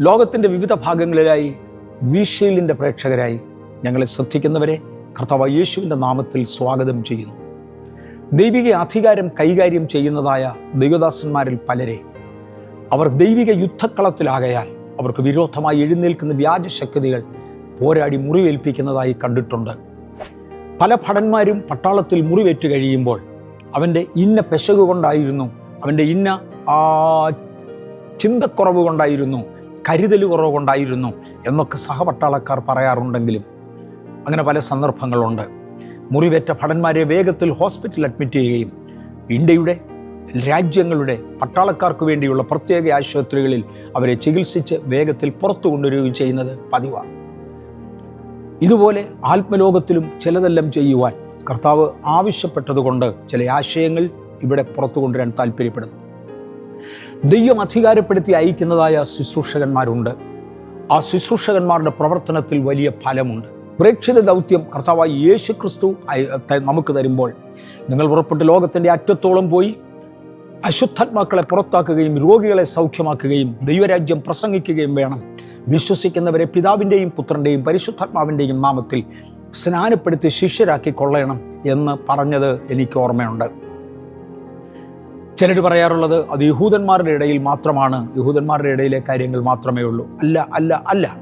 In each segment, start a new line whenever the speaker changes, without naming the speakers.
ലോകത്തിന്റെ വിവിധ ഭാഗങ്ങളിലായി വിഷയിലിന്റെ പ്രേക്ഷകരായി ഞങ്ങളെ ശ്രദ്ധിക്കുന്നവരെ കർത്താവ് യേശുവിന്റെ നാമത്തിൽ സ്വാഗതം ചെയ്യുന്നു. ദൈവിക അധികാരം കൈകാര്യം ചെയ്യുന്നതായ ദൈവദാസന്മാരിൽ പലരെ. അവർ ദൈവിക യുദ്ധക്കളത്തിലാകയാൽ അവർക്ക് വിരോധമായി എഴുന്നേൽക്കുന്ന വ്യാജശക്തികൾ പോരാടി മുറിവേൽപ്പിക്കുന്നതായി കണ്ടിട്ടുണ്ട്. പല ഭടന്മാരും പട്ടാളത്തിൽ മുറിവേറ്റ് കഴിയുമ്പോൾ അവന്റെ ഇന്ന പെശക് കൊണ്ടായിരുന്നു അവന്റെ ഇന്ന ആ ചിന്തക്കുറവ് കൊണ്ടായിരുന്നു കരുതൽ കുറവ് കൊണ്ടായിരുന്നു എന്നൊക്കെ സഹപട്ടാളക്കാർ പറയാറുണ്ടെങ്കിലും അങ്ങനെ പല സന്ദർഭങ്ങളുണ്ട്. മുറിവേറ്റ ഭടന്മാരെ വേഗത്തിൽ ഹോസ്പിറ്റലിൽ അഡ്മിറ്റ് ചെയ്യുകയും ഇന്ത്യയുടെ രാജ്യങ്ങളുടെ പട്ടാളക്കാർക്ക് വേണ്ടിയുള്ള പ്രത്യേക ആശുപത്രികളിൽ അവരെ ചികിത്സിച്ച് വേഗത്തിൽ പുറത്തു കൊണ്ടുവരികയും ചെയ്യുന്നത് പതിവാണ്. ഇതുപോലെ ആത്മലോകത്തിലും ചിലതെല്ലാം ചെയ്യുവാൻ കർത്താവ് ആവശ്യപ്പെട്ടതുകൊണ്ട് ചില ആശയങ്ങൾ ഇവിടെ പുറത്തു കൊണ്ടുവരാൻ താല്പര്യപ്പെടുന്നു. ദൈവം അധികാരപ്പെടുത്തി അയക്കുന്നതായ ശുശ്രൂഷകന്മാരുണ്ട്. ആ ശുശ്രൂഷകന്മാരുടെ പ്രവർത്തനത്തിൽ വലിയ ഫലമുണ്ട്. പ്രേക്ഷിത ദൗത്യം കർത്താവായി യേശു ക്രിസ്തു നമുക്ക് തരുമ്പോൾ നിങ്ങൾ പുറപ്പെട്ട് ലോകത്തിന്റെ അറ്റത്തോളം പോയി അശുദ്ധാത്മാക്കളെ പുറത്താക്കുകയും രോഗികളെ സൗഖ്യമാക്കുകയും ദൈവരാജ്യം പ്രസംഗിക്കുകയും വേണം. വിശ്വസിക്കുന്നവരെ പിതാവിന്റെയും പുത്രന്റെയും പരിശുദ്ധാത്മാവിന്റെയും നാമത്തിൽ സ്നാനപ്പെടുത്തി ശിഷ്യരാക്കി കൊള്ളയണം എന്ന് പറഞ്ഞത് എനിക്ക് ഓർമ്മയുണ്ട്. ചിലർ പറയാറുള്ളത് അത് യഹൂദന്മാരുടെ ഇടയിൽ മാത്രമാണ്. യഹൂദന്മാരുടെ ഇടയിലെ കാര്യങ്ങൾ മാത്രമേ ഉള്ളൂ. അല്ല അല്ല അല്ല.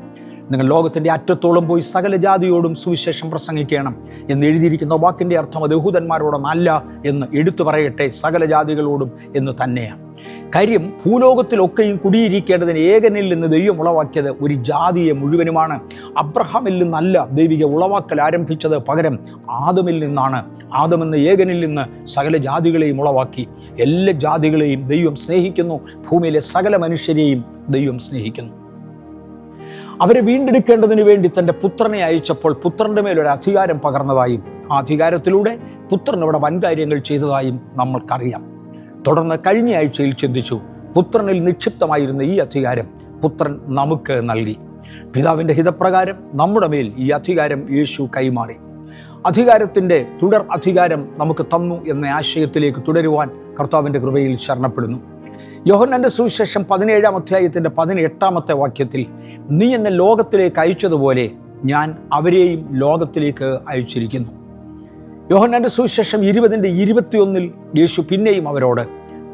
നിങ്ങൾ ലോകത്തിന്റെ അറ്റത്തോളം പോയി സകല ജാതിയോടും സുവിശേഷം പ്രസംഗിക്കണം എന്ന് എഴുതിയിരിക്കുന്ന വാക്കിന്റെ അർത്ഥം അത് യഹൂദന്മാരോടൊന്നല്ല എന്ന് എടുത്തു പറയട്ടെ സകല ജാതികളോടും എന്ന് തന്നെയാണ്. കാര്യം ഭൂലോകത്തിലൊക്കെയും കുടിയിരിക്കേണ്ടതിന് ഏകനിൽ നിന്ന് ദൈവം ഉളവാക്കിയത് ഒരു ജാതിയെ മുഴുവനുമാണ്. അബ്രഹാമിൽ നിന്നല്ല ദൈവിക ഉളവാക്കൽ ആരംഭിച്ചത്. പകരം ആദമിൽ നിന്നാണ്. ആദമെന്ന ഏകനിൽ നിന്ന് സകല ജാതികളെയും ഉളവാക്കി. എല്ലാ ജാതികളെയും ദൈവം സ്നേഹിക്കുന്നു. ഭൂമിയിലെ സകല മനുഷ്യരെയും ദൈവം സ്നേഹിക്കുന്നു. അവരെ വീണ്ടെടുക്കേണ്ടതിന് വേണ്ടി തന്റെ പുത്രനെ അയച്ചപ്പോൾ പുത്രന്റെ മേലൊരു അധികാരം പകർന്നതായും ആ അധികാരത്തിലൂടെ പുത്രൻ ഇവിടെ വൻകാര്യങ്ങൾ ചെയ്തതായും നമ്മൾക്കറിയാം. തുടർന്ന് കഴിഞ്ഞ ആഴ്ചയിൽ ചിന്തിച്ചു പുത്രനിൽ നിക്ഷിപ്തമായിരുന്ന ഈ അധികാരം പുത്രൻ നമുക്ക് നൽകി. പിതാവിന്റെ ഹിതപ്രകാരം നമ്മുടെ മേൽ ഈ അധികാരം യേശു കൈമാറി. അധികാരത്തിന്റെ തുടർ അധികാരം നമുക്ക് തന്നു എന്ന ആശയത്തിലേക്ക് തുടരുവാൻ കർത്താവിന്റെ കൃപയിൽ ശരണപ്പെടുന്നു. യോഹന്നന്റെ സുവിശേഷം പതിനേഴാം അധ്യായത്തിന്റെ പതിനെട്ടാമത്തെ വാക്യത്തിൽ നീ എന്നെ ലോകത്തിലേക്ക് അയച്ചതുപോലെ ഞാൻ അവരെയും ലോകത്തിലേക്ക് അയച്ചിരിക്കുന്നു. യോഹന്നാന്റെ സുവിശേഷം ഇരുപതിന്റെ ഇരുപത്തിയൊന്നിൽ യേശു പിന്നെയും അവരോട്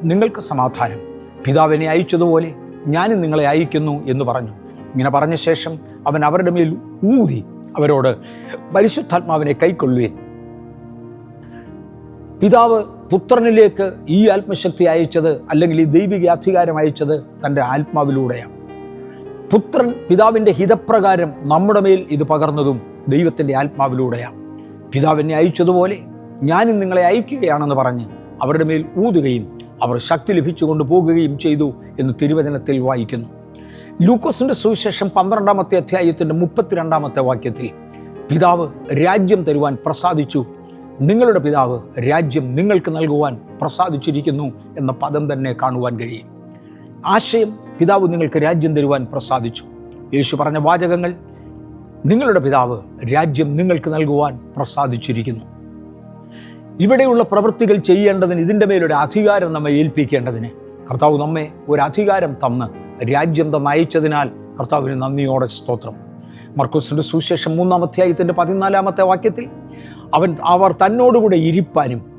നിങ്ങൾക്ക് സമാധാനം. പിതാവിനെ അയച്ചതുപോലെ ഞാനും നിങ്ങളെ അയക്കുന്നു എന്ന് പറഞ്ഞു. ഇങ്ങനെ പറഞ്ഞ ശേഷം അവൻ അവരുടെ മേൽ ഊതി അവരോട് പരിശുദ്ധാത്മാവിനെ കൈക്കൊള്ളുവേൻ. പിതാവ് പുത്രനിലേക്ക് ഈ ആത്മശക്തി അയച്ചത് അല്ലെങ്കിൽ ഈ ദൈവിക അധികാരം അയച്ചത് തന്റെ ആത്മാവിലൂടെയാണ്. പുത്രൻ പിതാവിന്റെ ഹിതപ്രകാരം നമ്മുടെ മേൽ ഇത് പകർന്നതും ദൈവത്തിന്റെ ആത്മാവിലൂടെയാണ്. പിതാവിനെ അയച്ചതുപോലെ ഞാനും നിങ്ങളെ അയക്കുകയാണെന്ന് പറഞ്ഞ് അവരുടെ മേൽ ഊതുകയും അവർ ശക്തി ലഭിച്ചുകൊണ്ട് പോകുകയും ചെയ്തു എന്ന് തിരുവചനത്തിൽ വായിക്കുന്നു. ലൂക്കോസിന്റെ സുവിശേഷം പന്ത്രണ്ടാമത്തെ അധ്യായത്തിന്റെ മുപ്പത്തിരണ്ടാമത്തെ വാക്യത്തിൽ പിതാവ് രാജ്യം തരുവാൻ പ്രസാദിച്ചു നിങ്ങളുടെ പിതാവ് രാജ്യം നിങ്ങൾക്ക് നൽകുവാൻ പ്രസാദിച്ചിരിക്കുന്നു എന്ന പദം തന്നെ കാണുവാൻ കഴിയും. ആശയം പിതാവ് നിങ്ങൾക്ക് രാജ്യം തരുവാൻ പ്രസാദിച്ചു. യേശു പറഞ്ഞ വാചകങ്ങൾ നിങ്ങളുടെ പിതാവ് രാജ്യം നിങ്ങൾക്ക് നൽകുവാൻ പ്രസാദിച്ചിരിക്കുന്നു. ഇവിടെയുള്ള പ്രവൃത്തികൾ ചെയ്യേണ്ടതിന് ഇതിന്റെ മേലൊരു അധികാരം നമ്മെ ഏൽപ്പിക്കേണ്ടതിന് കർത്താവ് നമ്മെ ഒരു അധികാരം തന്ന് രാജ്യം തന്ന് അയച്ചതിനാൽ കർത്താവിന് നന്ദിയോടെ സ്തോത്രം. മർക്കൂസിന്റെ സുവിശേഷം മൂന്നാം അധ്യായത്തിന്റെ പതിനാലാമത്തെ വാക്യത്തിൽ അവൻ അവർ തന്നോടുകൂടെ ഇരിപ്പാനും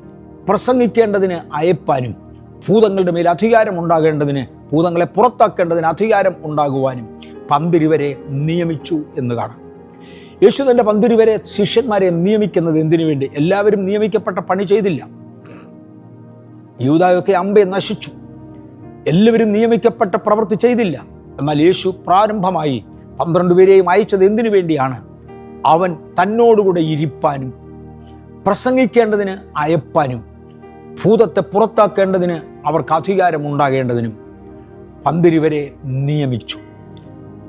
പ്രസംഗിക്കേണ്ടതിന് അയപ്പാനും ഭൂതങ്ങളുടെ മേൽ അധികാരം ഉണ്ടാകേണ്ടതിന് ഭൂതങ്ങളെ പുറത്താക്കേണ്ടതിന് അധികാരം ഉണ്ടാകുവാനും പന്തിരിവരെ നിയമിച്ചു എന്ന് കാണാം. യേശു തന്റെ പന്തിരിവരെ ശിഷ്യന്മാരെ നിയമിക്കുന്നത് എന്തിനു വേണ്ടി? എല്ലാവരും നിയമിക്കപ്പെട്ട പണി ചെയ്തില്ല. യൂതായൊക്കെ അമ്പെ നശിച്ചു. എല്ലാവരും നിയമിക്കപ്പെട്ട പ്രവൃത്തി ചെയ്തില്ല. എന്നാൽ യേശു പ്രാരംഭമായി പന്ത്രണ്ട് പേരെയും അയച്ചത് എന്തിനു വേണ്ടിയാണ്? അവൻ തന്നോടുകൂടെ ഇരിപ്പാനും പ്രസംഗിക്കേണ്ടതിന് അയപ്പാനും ഭൂതത്തെ പുറത്താക്കേണ്ടതിന് അവർക്ക് അധികാരം ഉണ്ടാകേണ്ടതിനും പന്തിരിവരെ നിയമിച്ചു.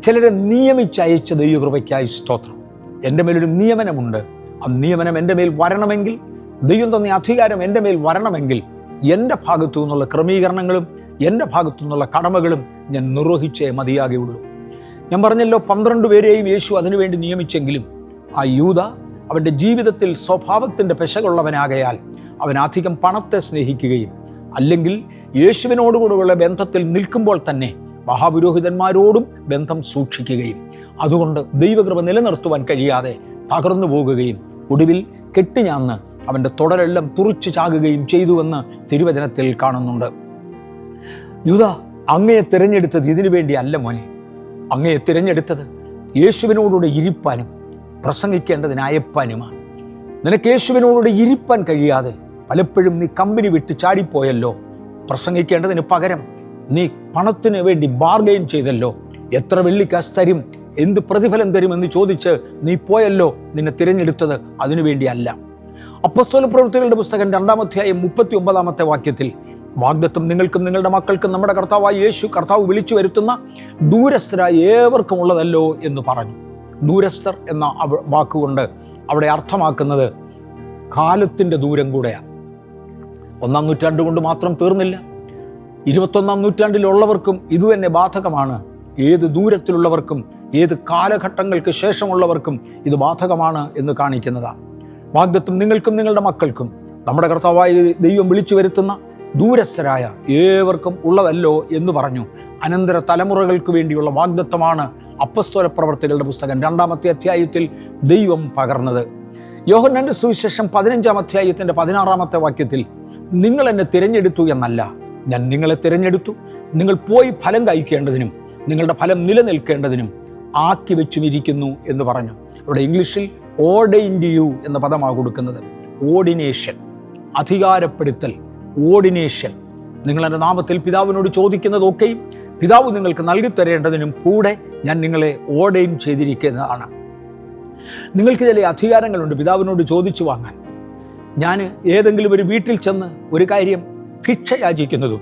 ചിലരെ നിയമിച്ചയച്ച ദൈവകൃപയ്ക്കായി സ്തോത്രം. എന്റെ മേലൊരു നിയമനമുണ്ട്. ആ നിയമനം എന്റെ മേൽ വരണമെങ്കിൽ ദൈവം തന്ന അധികാരം എന്റെ മേൽ വരണമെങ്കിൽ എന്റെ ഭാഗത്തു നിന്നുള്ള ക്രമീകരണങ്ങളും എന്റെ ഭാഗത്തു നിന്നുള്ള കടമകളും ഞാൻ നിർവഹിച്ചേ മതിയാകുള്ളൂ ഞാൻ പറഞ്ഞല്ലോ പന്ത്രണ്ട് പേരെയും യേശു അതിനുവേണ്ടി നിയമിച്ചെങ്കിലും ആ യൂത അവന്റെ ജീവിതത്തിൽ സ്വഭാവത്തിന്റെ പെശകുള്ളവനാകയാൽ അവൻ അധികം പണത്തെ സ്നേഹിക്കുകയും അല്ലെങ്കിൽ യേശുവിനോടുകൂടെയുള്ള ബന്ധത്തിൽ നിൽക്കുമ്പോൾ തന്നെ മഹാപുരോഹിതന്മാരോടും ബന്ധം സൂക്ഷിക്കുകയും അതുകൊണ്ട് ദൈവകൃപ നിലനിർത്തുവാൻ കഴിയാതെ തകർന്നു പോകുകയും ഒടുവിൽ കെട്ടിഞ്ഞാന്ന് അവന്റെ തുടരെല്ലാം തുറിച്ചു ചാകുകയും ചെയ്തുവെന്ന് തിരുവചനത്തിൽ കാണുന്നുണ്ട്. യുധ അങ്ങയെ തിരഞ്ഞെടുത്തത് ഇതിനു വേണ്ടി അല്ല മോനെ. അങ്ങയെ തിരഞ്ഞെടുത്തത് യേശുവിനോടുകൂടെ ഇരിപ്പാനും പ്രസംഗിക്കേണ്ടതിന് അയപ്പാനുമാണ് നിനക്ക് യേശുവിനോട് ഇരിപ്പാൻ കഴിയാതെ പലപ്പോഴും നീ കമ്പനി വിട്ട് ചാടിപ്പോയല്ലോ. പ്രസംഗിക്കേണ്ടതിന് പകരം നീ പണത്തിന് വേണ്ടി ബാർഗെയിൻ ചെയ്തല്ലോ. എത്ര വെള്ളിക്കാശ് തരും എന്ത് പ്രതിഫലം തരുമെന്ന് ചോദിച്ച് നീ പോയല്ലോ നിന്നെ തിരഞ്ഞെടുത്തത് അതിനു വേണ്ടിയല്ല. അപ്പസ്തോല പ്രവൃത്തികളുടെ പുസ്തകം രണ്ടാമധ്യായം മുപ്പത്തി ഒമ്പതാമത്തെ വാക്യത്തിൽ വാഗ്ദത്വം നിങ്ങൾക്കും നിങ്ങളുടെ മക്കൾക്കും നമ്മുടെ കർത്താവായ യേശു കർത്താവ് വിളിച്ചു വരുത്തുന്ന ദൂരസ്ഥരായ ഏവർക്കും ഉള്ളതല്ലോ എന്ന് പറഞ്ഞു. ദൂരസ്ഥർ എന്ന വാക്കുകൊണ്ട് അവിടെ അർത്ഥമാക്കുന്നത് കാലത്തിന്റെ ദൂരം കൂടെയാണ്. ഒന്നാം നൂറ്റാണ്ട് കൊണ്ട് മാത്രം തീർന്നില്ല. ഇരുപത്തൊന്നാം നൂറ്റാണ്ടിലുള്ളവർക്കും ഇതുതന്നെ ബാധകമാണ്. ഏത് ദൂരത്തിലുള്ളവർക്കും ഏത് കാലഘട്ടങ്ങൾക്ക് ശേഷമുള്ളവർക്കും ഇത് ബാധകമാണ് എന്ന് കാണിക്കുന്നതാണ് വാഗ്ദത്വം നിങ്ങൾക്കും നിങ്ങളുടെ മക്കൾക്കും നമ്മുടെ കർത്താവായ ദൈവം വിളിച്ചു വരുത്തുന്ന ദൂരസ്ഥരായ ഏവർക്കും ഉള്ളതല്ലോ എന്ന് പറഞ്ഞു. അനന്തര തലമുറകൾക്ക് വേണ്ടിയുള്ള വാഗ്ദത്വമാണ് അപ്പസ്തോല പ്രവർത്തികളുടെ പുസ്തകം രണ്ടാമത്തെ അധ്യായത്തിൽ ദൈവം പകർന്നത്. യോഹന്നാന്റെ സുവിശേഷം പതിനഞ്ചാം അധ്യായത്തിന്റെ പതിനാറാമത്തെ വാക്യത്തിൽ നിങ്ങൾ എന്നെ തിരഞ്ഞെടുത്തു എന്നല്ല ഞാൻ നിങ്ങളെ തിരഞ്ഞെടുത്തു. നിങ്ങൾ പോയി ഫലം കഴിക്കേണ്ടതിനും നിങ്ങളുടെ ഫലം നിലനിൽക്കേണ്ടതിനും ആക്കി വെച്ചുമിരിക്കുന്നു എന്ന് പറഞ്ഞു. ഇവിടെ ഇംഗ്ലീഷിൽ ഓർഡൈൻഡ് യു എന്ന പദമാണ് കൊടുക്കുന്നത്. ഓർഡിനേഷൻ അധികാരപ്പെടുത്തൽ ഓർഡിനേഷൻ നിങ്ങൾ നാമത്തിൽ പിതാവിനോട് ചോദിക്കുന്നതൊക്കെയും പിതാവ് നിങ്ങൾക്ക് നൽകി തരേണ്ടതിനും കൂടെ ഞാൻ നിങ്ങളെ ഓർഡൈൻ ചെയ്തിരിക്കുന്നതാണ്. നിങ്ങൾക്ക് ചില അധികാരങ്ങളുണ്ട് പിതാവിനോട് ചോദിച്ചു വാങ്ങാൻ. ഞാൻ ഏതെങ്കിലും ഒരു വീട്ടിൽ ചെന്ന് ഒരു കാര്യം ഭിക്ഷ യാചിക്കുന്നതും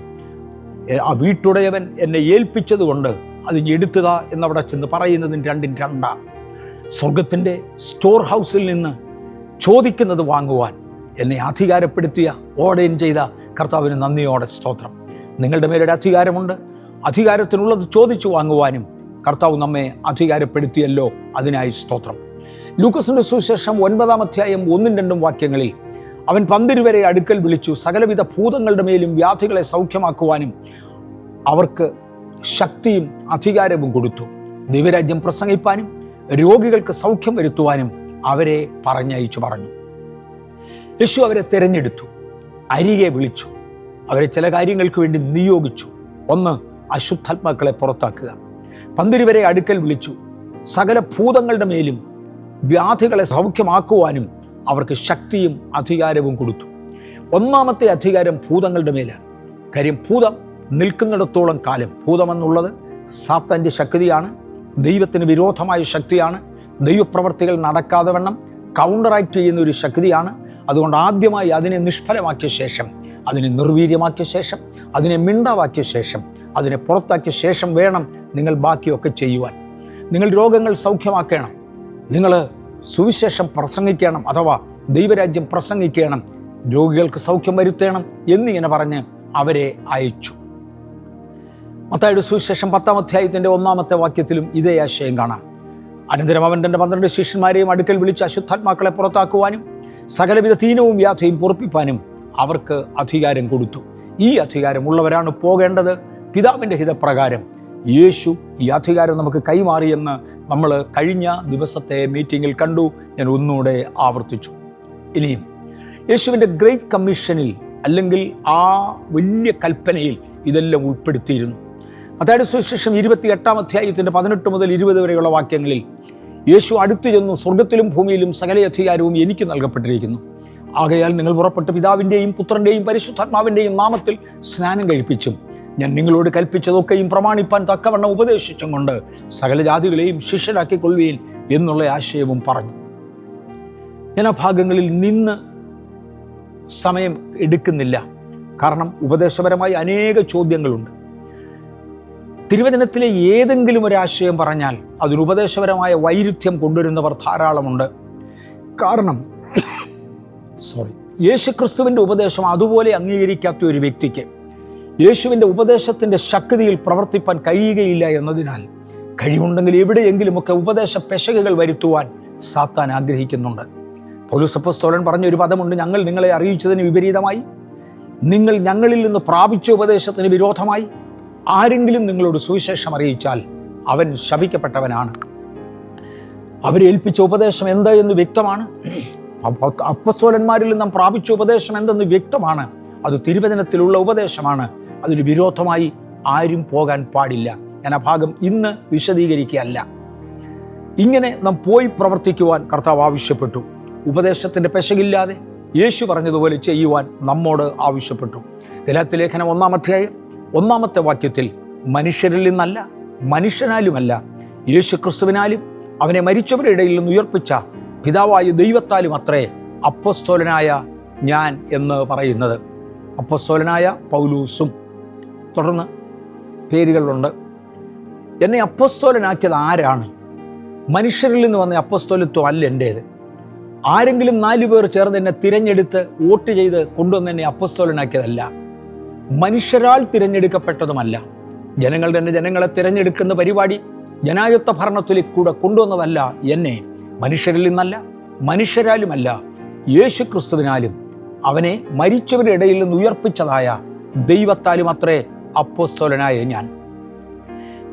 ആ വീട്ടുടയവൻ എന്നെ ഏൽപ്പിച്ചതുകൊണ്ട് അത് എടുത്തുക എന്നവിടെ ചെന്ന് പറയുന്നതിന് രണ്ടും രണ്ടാ. സ്വർഗത്തിന്റെ സ്റ്റോർ ഹൗസിൽ നിന്ന് ചോദിക്കുന്നത് വാങ്ങുവാൻ എന്നെ അധികാരപ്പെടുത്തിയ ഓർഡൈൻ ചെയ്ത കർത്താവിന് നന്ദിയോടെ സ്തോത്രം. നിങ്ങളുടെ മേലൊരു അധികാരമുണ്ട് അധികാരത്തിനുള്ളത് ചോദിച്ചു വാങ്ങുവാനും കർത്താവ് നമ്മെ അധികാരപ്പെടുത്തിയല്ലോ. അതിനായി സ്തോത്രം. ലൂക്കസിന്റെ സുവിശേഷം ഒൻപതാം അധ്യായം ഒന്നും രണ്ടും വാക്യങ്ങളിൽ അവൻ പന്തിരുവരെ അടുക്കൽ വിളിച്ചു. സകലവിധ ഭൂതങ്ങളുടെ മേലും വ്യാധികളെ സൗഖ്യമാക്കുവാനും അവർക്ക് ശക്തിയും അധികാരവും കൊടുത്തു. ദൈവരാജ്യം പ്രസംഗിപ്പാനും രോഗികൾക്ക് സൗഖ്യം വരുത്തുവാനും അവരെ പറഞ്ഞയച്ചു പറഞ്ഞു. യേശു അവരെ തിരഞ്ഞെടുത്തു. അരികെ വിളിച്ചു. അവരെ ചില കാര്യങ്ങൾക്ക് വേണ്ടി നിയോഗിച്ചു. ഒന്ന് അശുദ്ധാത്മാക്കളെ പുറത്താക്കുക. പന്തിരുവരെ അടുക്കൽ വിളിച്ചു. സകല ഭൂതങ്ങളുടെ മേലും വ്യാധികളെ സൗഖ്യമാക്കുവാനും അവർക്ക് ശക്തിയും അധികാരവും കൊടുത്തു. ഒന്നാമത്തെ അധികാരം ഭൂതങ്ങളുടെ മേലാണ്. കാര്യം ഭൂതം നിൽക്കുന്നിടത്തോളം കാലം ഭൂതമെന്നുള്ളത് സാത്തന്റെ ശക്തിയാണ് ദൈവത്തിന് വിരോധമായ ശക്തിയാണ് ദൈവപ്രവർത്തികൾ നടക്കാതെ വണ്ണം കൗണ്ടറാക്ട് ചെയ്യുന്ന ഒരു ശക്തിയാണ്. അതുകൊണ്ട് ആദ്യമായി അതിനെ നിഷ്ഫലമാക്കിയ ശേഷം അതിനെ നിർവീര്യമാക്കിയ ശേഷം അതിനെ മിണ്ടാവാക്കിയ ശേഷം അതിനെ പുറത്താക്കിയ ശേഷം വേണം നിങ്ങൾ ബാക്കിയൊക്കെ ചെയ്യുവാൻ. നിങ്ങൾ രോഗങ്ങൾ സൗഖ്യമാക്കണം. നിങ്ങൾ സുവിശേഷം പ്രസംഗിക്കണം അഥവാ ദൈവരാജ്യം പ്രസംഗിക്കണം. രോഗികൾക്ക് സൗഖ്യം വരുത്തണം എന്നിങ്ങനെ പറഞ്ഞ് അവരെ അയച്ചു. മത്തായുടെ സുവിശേഷം പത്താം അധ്യായത്തിന്റെ ഒന്നാമത്തെ വാക്യത്തിലും ഇതേ ആശയം കാണാം. അനന്തരം അവൻ തന്റെ പന്ത്രണ്ട് ശിഷ്യന്മാരെയും അടുക്കൽ വിളിച്ച് അശുദ്ധാത്മാക്കളെ പുറത്താക്കുവാനും സകലവിധ തീനവും വ്യാധിയും പൊറപ്പിപ്പാനും അവർക്ക് അധികാരം കൊടുത്തു. ഈ അധികാരമുള്ളവരാണ് പോകേണ്ടത്. പിതാവിന്റെ ഹിതപ്രകാരം യേശു ഈ അധികാരം നമുക്ക് കൈമാറിയെന്ന് നമ്മൾ കഴിഞ്ഞ ദിവസത്തെ മീറ്റിങ്ങിൽ കണ്ടു. ഞാൻ ഒന്നുകൂടെ ആവർത്തിച്ചു. ഇനിയും യേശുവിന്റെ ഗ്രേറ്റ് കമ്മീഷനിൽ അല്ലെങ്കിൽ ആ വലിയ കൽപ്പനയിൽ ഇതെല്ലാം ഉൾപ്പെടുത്തിയിരുന്നു. അതായത് സുവിശേഷം ഇരുപത്തി എട്ടാം അധ്യായത്തിന്റെ പതിനെട്ട് മുതൽ ഇരുപത് വരെയുള്ള വാക്യങ്ങളിൽ യേശു അടുത്തു ചെന്നു സ്വർഗത്തിലും ഭൂമിയിലും സകല അധികാരവും എനിക്ക് നൽകപ്പെട്ടിരിക്കുന്നു. ആകയാൽ നിങ്ങൾ പുറപ്പെട്ട് പിതാവിന്റെയും പുത്രന്റെയും പരിശുദ്ധാത്മാവിന്റെയും നാമത്തിൽ സ്നാനം കഴിപ്പിച്ചും ഞാൻ നിങ്ങളോട് കൽപ്പിച്ചതൊക്കെയും പ്രമാണിപ്പാൻ തക്കവണ്ണം ഉപദേശിച്ചും കൊണ്ട് സകല ജാതികളെയും ശിഷ്യരാക്കിക്കൊള്ളുകയും എന്നുള്ള ആശയവും പറഞ്ഞു. ഞാൻ ആ ഭാഗങ്ങളിൽ നിന്ന് സമയം എടുക്കുന്നില്ല. കാരണം ഉപദേശപരമായി അനേക ചോദ്യങ്ങളുണ്ട്. തിരുവചനത്തിലെ ഏതെങ്കിലും ഒരു ആശയം പറഞ്ഞാൽ അതിന് ഉപദേശപരമായ വൈരുദ്ധ്യം കൊണ്ടുവരുന്നവർ ധാരാളമുണ്ട്. കാരണം സോറി യേശുക്രിസ്തുവിന്റെ ഉപദേശം അതുപോലെ അംഗീകരിക്കാത്ത ഒരു വ്യക്തിക്ക് യേശുവിന്റെ ഉപദേശത്തിന്റെ ശക്തിയിൽ പ്രവർത്തിപ്പാൻ കഴിയുകയില്ല എന്നതിനാൽ കഴിവുണ്ടെങ്കിൽ എവിടെയെങ്കിലുമൊക്കെ ഉപദേശ പെശകുകൾ വരുത്തുവാൻ സാത്താൻ ആഗ്രഹിക്കുന്നുണ്ട്. പൗലുസപ്പസ്തോലൻ പറഞ്ഞ ഒരു പദമുണ്ട് ഞങ്ങൾ നിങ്ങളെ അറിയിച്ചതിന് വിപരീതമായി നിങ്ങൾ ഞങ്ങളിൽ നിന്ന് പ്രാപിച്ച ഉപദേശത്തിന് വിരോധമായി ആരെങ്കിലും നിങ്ങളോട് സുവിശേഷം അറിയിച്ചാൽ അവൻ ശപിക്കപ്പെട്ടവനാണ്. അവരേൽപ്പിച്ച ഉപദേശം എന്താ എന്ന് വ്യക്തമാണ്. അപ്പ- അപ്പസ്തോലന്മാരിൽ നിന്നും പ്രാപിച്ച ഉപദേശം എന്തെന്ന് വ്യക്തമാണ്. അത് തിരുവചനത്തിലുള്ള ഉപദേശമാണ്. അതിന് വിരോധമായി ആരും പോകാൻ പാടില്ല. ഞാൻ ആ ഭാഗം ഇന്ന് വിശദീകരിക്കുകയല്ല. ഇങ്ങനെ നാം പോയി പ്രവർത്തിക്കുവാൻ കർത്താവ് ആവശ്യപ്പെട്ടു. ഉപദേശത്തിന്റെ പെശകില്ലാതെ യേശു പറഞ്ഞതുപോലെ ചെയ്യുവാൻ നമ്മോട് ആവശ്യപ്പെട്ടു. ഗലാത്തി ലേഖനം ഒന്നാം അധ്യായം ഒന്നാമത്തെ വാക്യത്തിൽ മനുഷ്യരിൽ നിന്നല്ല മനുഷ്യനാലുമല്ല യേശു ക്രിസ്തുവിനാലും അവനെ മരിച്ചവരുടെ ഇടയിൽ നിന്ന് ഉയർപ്പിച്ച പിതാവായ ദൈവത്താലും അത്രേ അപ്പസ്തോലനായ ഞാൻ എന്ന് പറയുന്നത്. അപ്പസ്തോലനായ പൗലൂസും തുടർന്ന് പേരുകളുണ്ട്. എന്നെ അപ്പസ്തോലനാക്കിയത് ആരാണ്? മനുഷ്യരിൽ നിന്ന് വന്ന അപ്പസ്തോലിത്വം അല്ല എന്റേത് ആരെങ്കിലും നാല് പേർ ചേർന്ന് എന്നെ തിരഞ്ഞെടുത്ത് വോട്ട് ചെയ്ത് കൊണ്ടുവന്ന് എന്നെ അപ്പസ്തോലനാക്കിയതല്ല. മനുഷ്യരാൽ തിരഞ്ഞെടുക്കപ്പെട്ടതുമല്ല. ജനങ്ങൾ തന്നെ ജനങ്ങളെ തിരഞ്ഞെടുക്കുന്ന പരിപാടി ജനായത്വ ഭരണത്തിൽ കൂടെ കൊണ്ടുവന്നതല്ല എന്നെ. മനുഷ്യരിൽ നിന്നല്ല മനുഷ്യരാലുമല്ല യേശു ക്രിസ്തുവിനാലും അവനെ മരിച്ചവരുടെ ഇടയിൽ നിന്ന് ഉയർപ്പിച്ചതായ ദൈവത്താലും അത്രേ അപ്പോസ്തോലനായ ഞാൻ.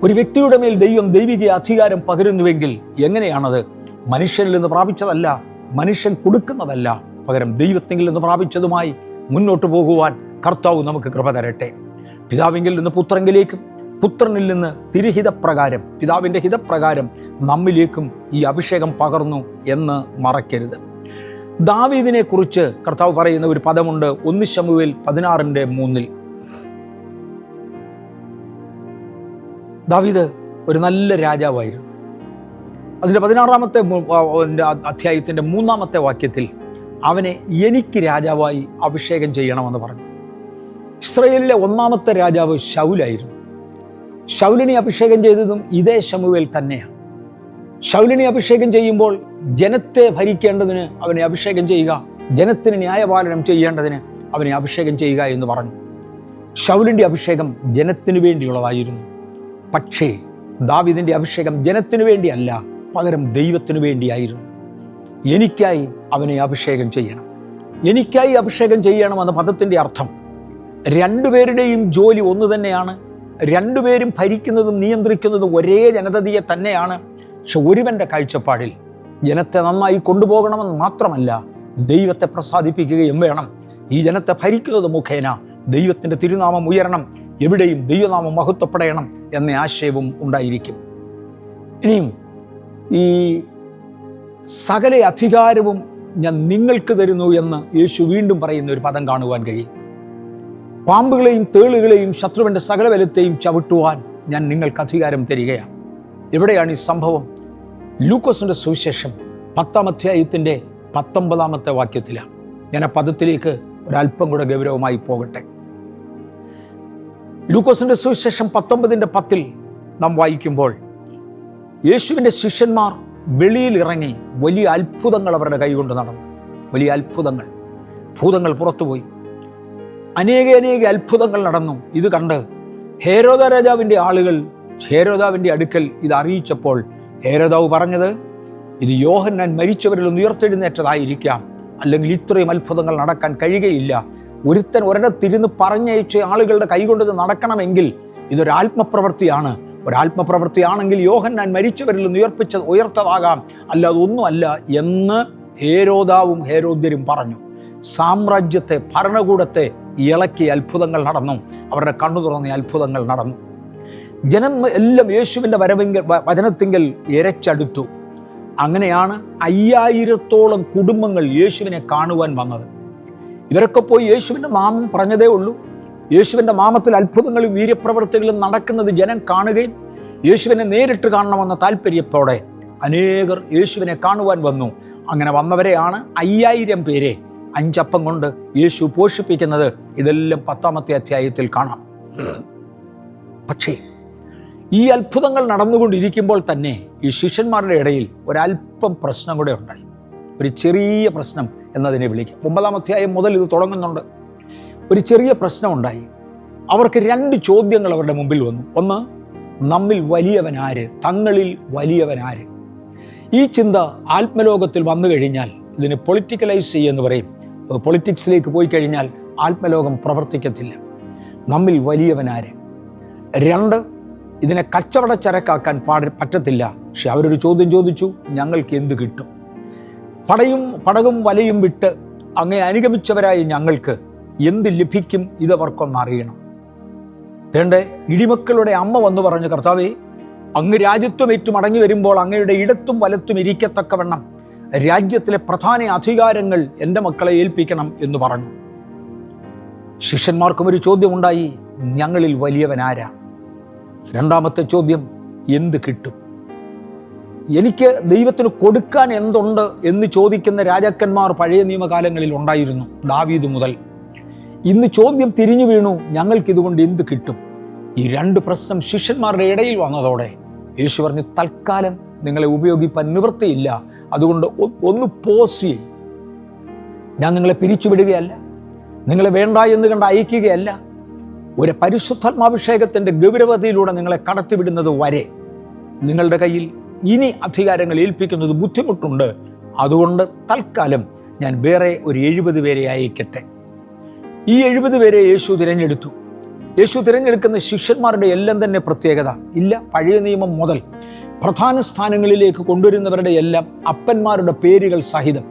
ഒരു വ്യക്തിയുടെ മേൽ ദൈവം ദൈവിക അധികാരം പകരുന്നുവെങ്കിൽ എങ്ങനെയാണത്? മനുഷ്യരിൽ നിന്ന് പ്രാപിച്ചതല്ല മനുഷ്യൻ കൊടുക്കുന്നതല്ല. പകരം ദൈവത്തിൽ നിന്ന് പ്രാപിച്ചതുമായി മുന്നോട്ട് പോകുവാൻ കർത്താവ് നമുക്ക് കൃപ തരട്ടെ. പിതാവിങ്കിൽ നിന്ന് പുത്രങ്കിലേക്കും പുത്രനിൽ നിന്ന് തിരുഹിതപ്രകാരം പിതാവിന്റെ ഹിതപ്രകാരം നമ്മിലേക്കും ഈ അഭിഷേകം പകർന്നു എന്ന് മറക്കരുത്. ദാവീദിനെ കുറിച്ച് കർത്താവ് പറയുന്ന ഒരു പദമുണ്ട് ഒന്ന് ശമുവിൽ പതിനാറിന്റെ മൂന്നിൽ. ദാവീദ് ഒരു നല്ല രാജാവായിരുന്നു. അതിന്റെ പതിനാറാമത്തെ അധ്യായത്തിന്റെ മൂന്നാമത്തെ വാക്യത്തിൽ അവനെ എനിക്ക് രാജാവായി അഭിഷേകം ചെയ്യണമെന്ന് പറഞ്ഞു. ഇസ്രയേലിലെ ഒന്നാമത്തെ രാജാവ് ശൗലായിരുന്നു. ഷൗലിനെ അഭിഷേകം ചെയ്തതും ഇതേ ശമുവേൽ തന്നെയാണ്. ഷൗലിനെ അഭിഷേകം ചെയ്യുമ്പോൾ ജനത്തെ ഭരിക്കേണ്ടതിന് അവനെ അഭിഷേകം ചെയ്യുക ജനത്തിന് ന്യായപാലനം ചെയ്യേണ്ടതിന് അവനെ അഭിഷേകം ചെയ്യുക എന്ന് പറഞ്ഞു. ശൗലിന്റെ അഭിഷേകം ജനത്തിനു വേണ്ടിയുള്ളതായിരുന്നു. പക്ഷേ ദാവിദിന്റെ അഭിഷേകം ജനത്തിനു വേണ്ടിയല്ല പകരം ദൈവത്തിനു വേണ്ടിയായിരുന്നു. എനിക്കായി അവനെ അഭിഷേകം ചെയ്യണം. എനിക്കായി അഭിഷേകം ചെയ്യണമെന്ന പദത്തിന്റെ അർത്ഥം രണ്ടുപേരുടെയും ജോലി ഒന്ന് തന്നെയാണ് രണ്ടുപേരും ഭരിക്കുന്നതും നിയന്ത്രിക്കുന്നതും ഒരേ ജനതയെ തന്നെയാണ്. പക്ഷെ ഒരുവന്റെ കാഴ്ചപ്പാടിൽ ജനത്തെ നന്നായി കൊണ്ടുപോകണമെന്ന് മാത്രമല്ല ദൈവത്തെ പ്രസാദിപ്പിക്കുകയും വേണം. ഈ ജനത്തെ ഭരിക്കുന്നത് മുഖേന ദൈവത്തിന്റെ തിരുനാമം ഉയരണം. എവിടെയും ദൈവനാമം മഹത്വപ്പെടണം എന്ന ആശയവും ഉണ്ടായിരിക്കും. ഇനിയും ഈ സകല അധികാരവും ഞാൻ നിങ്ങൾക്ക് തരുന്നു എന്ന് യേശു വീണ്ടും പറയുന്ന ഒരു പദം കാണുവാൻ കഴിയും. പാമ്പുകളെയും തേളുകളെയും ശത്രുവിന്റെ സകല ബലത്തെയും ചവിട്ടുവാൻ ഞാൻ നിങ്ങൾക്ക് അധികാരം തരികയാണ്. എവിടെയാണ് ഈ സംഭവം? ലൂക്കോസിന്റെ സുവിശേഷം പത്താം അധ്യായത്തിന്റെ പത്തൊമ്പതാമത്തെ വാക്യത്തിലാണ്. ഞാൻ ആ പദത്തിലേക്ക് ഒരല്പം കൂടെ ഗൗരവമായി പോകട്ടെ. ലൂക്കോസിന്റെ സുവിശേഷം പത്തൊമ്പതിന്റെ പത്തിൽ നാം വായിക്കുമ്പോൾ യേശുവിന്റെ ശിഷ്യന്മാർ വെളിയിൽ ഇറങ്ങി വലിയ അത്ഭുതങ്ങൾ അവരുടെ കൈകൊണ്ട് നടന്നു. വലിയ അത്ഭുതങ്ങൾ. ഭൂതങ്ങൾ പുറത്തുപോയി. അനേക അനേക അത്ഭുതങ്ങൾ നടന്നു. ഇത് കണ്ട് ഹേരോദ രാജാവിന്റെ ആളുകൾ ഹേരോദാവിന്റെ അടുക്കൽ ഇത് അറിയിച്ചപ്പോൾ ഹേരോദാവ് പറഞ്ഞത് ഇത് യോഹന്നാൻ മരിച്ചവരിൽ ഒന്ന് ഉയർത്തെഴുന്നേറ്റതായിരിക്കാം. അല്ലെങ്കിൽ ഇത്രയും അത്ഭുതങ്ങൾ നടക്കാൻ കഴിയുകയില്ല. ഒരുത്തൻ ഒരിടത്തിരുന്ന് പറഞ്ഞയച്ച് ആളുകളുടെ കൈകൊണ്ട് നടക്കണമെങ്കിൽ ഇതൊരു ആത്മപ്രവൃത്തിയാണ്. ഒരു ആത്മപ്രവൃത്തിയാണെങ്കിൽ യോഹന്നാൻ മരിച്ചവരിൽ നിന്ന് ഉയർപ്പിച്ചത് ഉയർത്തതാകാം. അല്ലാതെ ഒന്നുമല്ല എന്ന് ഹേരോദാവും ഹേരോദ്യരും പറഞ്ഞു. സാമ്രാജ്യത്തെ ഭരണകൂടത്തെ ഇളക്കി അത്ഭുതങ്ങൾ നടന്നു. അവരുടെ കണ്ണു തുറന്ന അത്ഭുതങ്ങൾ നടന്നു. ജനം എല്ലാം യേശുവിന്റെ വരവെങ്കിൽ വചനത്തിങ്കൽ ഇരച്ചടുത്തു. അങ്ങനെയാണ് അയ്യായിരത്തോളം കുടുംബങ്ങൾ യേശുവിനെ കാണുവാൻ വന്നത്. ഇവരൊക്കെ പോയി യേശുവിന്റെ നാമം പറഞ്ഞതേ ഉള്ളൂ. യേശുവിന്റെ നാമത്തിൽ അത്ഭുതങ്ങളും വീര്യപ്രവർത്തികളും നടക്കുന്നത് ജനം കാണുകയും യേശുവിനെ നേരിട്ട് കാണണമെന്ന താല്പര്യത്തോടെ അനേകർ യേശുവിനെ കാണുവാൻ വന്നു. അങ്ങനെ വന്നവരെയാണ് അയ്യായിരം പേരെ അഞ്ചപ്പം കൊണ്ട് യേശു പോഷിപ്പിക്കുന്നത്. ഇതെല്ലാം പത്താമത്തെ അധ്യായത്തിൽ കാണാം. പക്ഷേ ഈ അത്ഭുതങ്ങൾ നടന്നുകൊണ്ടിരിക്കുമ്പോൾ തന്നെ ഈ ശിഷ്യന്മാരുടെ ഇടയിൽ ഒരല്പം പ്രശ്നം കൂടെ ഉണ്ടായി. ഒരു ചെറിയ പ്രശ്നം. എന്നതിനെ വിളിക്കും. ഒമ്പതാം അധ്യായം മുതൽ ഇത് തുടങ്ങുന്നുണ്ട്. ഒരു ചെറിയ പ്രശ്നമുണ്ടായി. അവർക്ക് രണ്ട് ചോദ്യങ്ങൾ അവരുടെ മുമ്പിൽ വന്നു. ഒന്ന് നമ്മിൽ വലിയവനാര്? തങ്ങളിൽ വലിയവനാര്? ഈ ചിന്ത ആത്മലോകത്തിൽ വന്നു കഴിഞ്ഞാൽ ഇതിന് പൊളിറ്റിക്കലൈസ് ചെയ്യുമെന്ന് പറയും. പൊളിറ്റിക്സിലേക്ക് പോയി കഴിഞ്ഞാൽ ആത്മലോകം പ്രവർത്തിക്കത്തില്ല. നമ്മിൽ വലിയവനാര്? രണ്ട് ഇതിനെ കച്ചവട ചരക്കാക്കാൻ പാട പറ്റത്തില്ല. പക്ഷെ അവരൊരു ചോദ്യം ചോദിച്ചു. ഞങ്ങൾക്ക് എന്ത് കിട്ടും? പടയും പടകും വലയും വിട്ട് അങ്ങേ അനുഗമിച്ചവരായ ഞങ്ങൾക്ക് എന്ത് ലഭിക്കും ഇതവർക്കൊന്നറിയണം വേണ്ടേ ഇടിമക്കളുടെ അമ്മ വന്നു പറഞ്ഞു കർത്താവേ അങ്ങ് രാജ്യത്വം ഏറ്റു മടങ്ങി വരുമ്പോൾ അങ്ങയുടെ ഇടത്തും വലത്തും ഇരിക്കത്തക്കവണ്ണം രാജ്യത്തിലെ പ്രധാന അധികാരങ്ങൾ എന്റെ മക്കളെ ഏൽപ്പിക്കണം എന്ന് പറഞ്ഞു. ശിഷ്യന്മാർക്കും ഒരു ചോദ്യമുണ്ടായി ഞങ്ങളിൽ വലിയവനാരാ? രണ്ടാമത്തെ ചോദ്യം എന്ത് കിട്ടും? എനിക്ക് ദൈവത്തിന് കൊടുക്കാൻ എന്തുണ്ട് എന്ന് ചോദിക്കുന്ന രാജാക്കന്മാർ പഴയ നിയമകാലങ്ങളിൽ ഉണ്ടായിരുന്നു ദാവീദ് മുതൽ. ഇന്ന് ചോദ്യം തിരിഞ്ഞു വീണു ഞങ്ങൾക്കിതുകൊണ്ട് എന്ത് കിട്ടും? ഈ രണ്ട് പ്രശ്നം ശിഷ്യന്മാരുടെ ഇടയിൽ വന്നതോടെ യേശു പറഞ്ഞു തൽക്കാലം നിങ്ങളെ ഉപയോഗിപ്പാൻ നിവൃത്തിയില്ല. അതുകൊണ്ട് ഒന്ന് പോസ് ചെയ്യും. ഞാൻ നിങ്ങളെ പിരിച്ചുവിടുകയല്ല. നിങ്ങളെ വേണ്ട എന്ന് കണ്ട് അയക്കുകയല്ല. ഒരു പരിശുദ്ധാത്മാഭിഷേകത്തിന്റെ ഗൗരവതയിലൂടെ നിങ്ങളെ കടത്തിവിടുന്നത് വരെ നിങ്ങളുടെ കയ്യിൽ ഇനി അധികാരങ്ങൾ ഏൽപ്പിക്കുന്നത് ബുദ്ധിമുട്ടുണ്ട്. അതുകൊണ്ട് തൽക്കാലം ഞാൻ വേറെ ഒരു എഴുപത് പേരെ അയക്കട്ടെ. ഈ എഴുപത് പേരെ യേശു തിരഞ്ഞെടുത്തു. യേശു തിരഞ്ഞെടുക്കുന്ന ശിഷ്യന്മാരുടെ എല്ലാം തന്നെ പ്രത്യേകത. ഇല്ല പഴയ നിയമം മുതൽ പ്രധാന സ്ഥാനങ്ങളിലേക്ക് കൊണ്ടുവരുന്നവരുടെ എല്ലാം അപ്പന്മാരുടെ പേരുകൾ സഹിതം.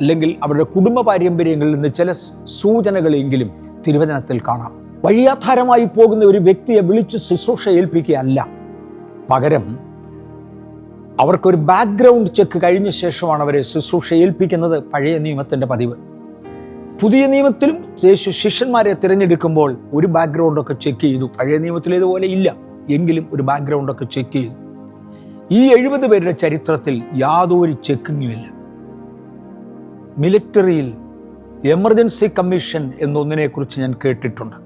അല്ലെങ്കിൽ അവരുടെ കുടുംബ പാരമ്പര്യങ്ങളിൽ നിന്ന് ചില സൂചനകളെങ്കിലും തിരുവചനത്തിൽ കാണാം. വഴിയാധാരമായി പോകുന്ന ഒരു വ്യക്തിയെ വിളിച്ച് ശുശ്രൂഷ ഏൽപ്പിക്കുകയല്ല. പകരം അവർക്കൊരു ബാക്ക്ഗ്രൗണ്ട് ചെക്ക് കഴിഞ്ഞ ശേഷമാണ് അവരെ ശുശ്രൂഷ ഏൽപ്പിക്കുന്നത് പഴയ നിയമത്തിന്റെ പതിവ്. പുതിയ നിയമത്തിലും യേശു ശിഷ്യന്മാരെ തിരഞ്ഞെടുക്കുമ്പോൾ ഒരു ബാക്ക്ഗ്രൗണ്ടൊക്കെ ചെക്ക് ചെയ്തു. പഴയ നിയമത്തിലേതുപോലെ ഇല്ല. എങ്കിലും ഒരു ബാക്ക്ഗ്രൗണ്ടൊക്കെ ചെക്ക് ചെയ്തു. ഈ എഴുപത് പേരുടെ ചരിത്രത്തിൽ യാതൊരു ചെക്കിങ്ങുമില്ല മിലിറ്ററിയിൽ എമർജൻസി കമ്മീഷൻ എന്നൊന്നിനെക്കുറിച്ച് ഞാൻ കേട്ടിട്ടുണ്ട്.